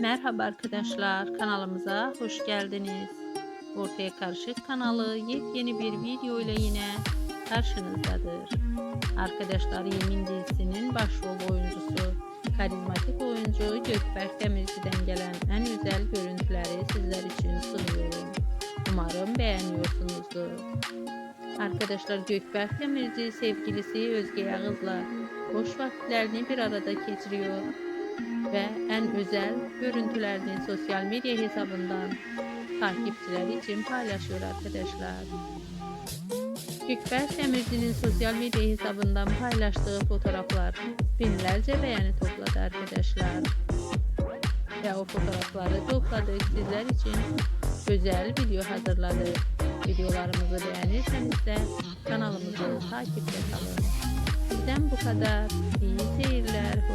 Merhaba arkadaşlar kanalımıza hoş geldiniz. Ortaya Karışık kanalı yepyeni bir video ile yine karşınızdadır. Arkadaşlar Yemin dizisinin başrol oyuncusu karizmatik oyuncu Gökberk Demirci'den gelen en güzel görüntüleri sizler için sunuyorum. Umarım beğeniyorsunuzdur. Arkadaşlar Gökberk Demirci sevgilisi Özge Yağız'la boş vakitlerini bir arada geçiriyor ve en özel görüntülerini sosyal medya hesabından takipçileri için paylaşıyor arkadaşlar. Gökberk Demirci'nin sosyal medya hesabından paylaştığı fotoğraflar binlerce beğeni topladı arkadaşlar. Ve o fotoğrafları topladık sizler için özel video hazırladık. Videolarımızı beğenirseniz de kanalımızı takipte kalın. Bizden bu kadar. İyi seyirler.